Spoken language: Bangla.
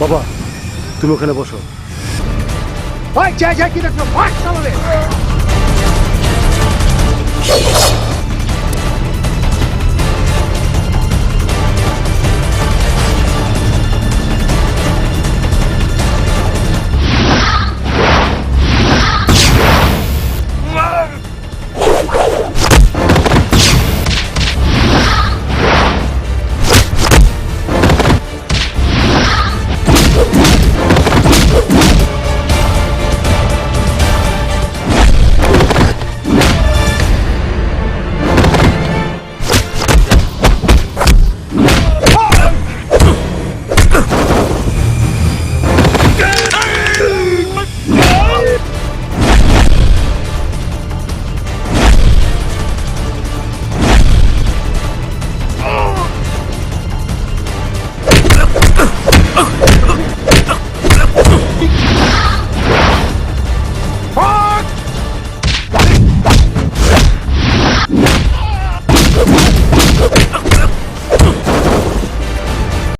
বাবা তুমি ওখানে বসো। ভাই যাই যাই কি দেখো ভাগ চালাবে Okay.